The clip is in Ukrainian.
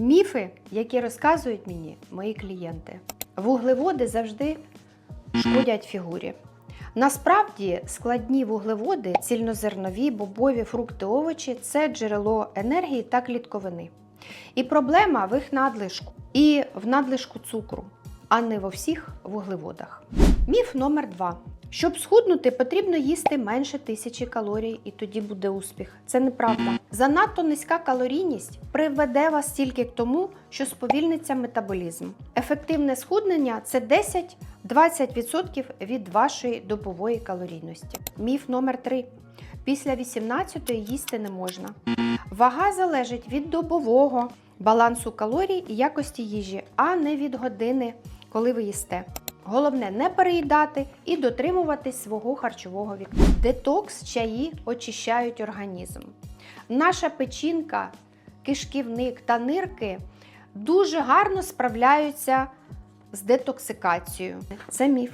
Міфи, які розказують мені мої клієнти. Вуглеводи завжди шкодять фігурі. Насправді складні вуглеводи, цільнозернові, бобові, фрукти, овочі це джерело енергії та клітковини. І проблема в їх надлишку і в надлишку цукру, а не во всіх вуглеводах. Міф номер два. Щоб схуднути, потрібно їсти менше тисячі калорій, і тоді буде успіх. Це неправда. Занадто низька калорійність приведе вас тільки к тому, що сповільниться метаболізм. Ефективне схуднення це 10-20% від вашої добової калорійності. Міф номер 3. Після 18 їсти не можна. Вага залежить від добового балансу калорій і якості їжі, а не від години, коли ви їсте. Головне не переїдати і дотримуватись свого харчового вікна. Детокс чаї очищають організм. Наша печінка, кишківник та нирки дуже гарно справляються з детоксикацією. Це міф.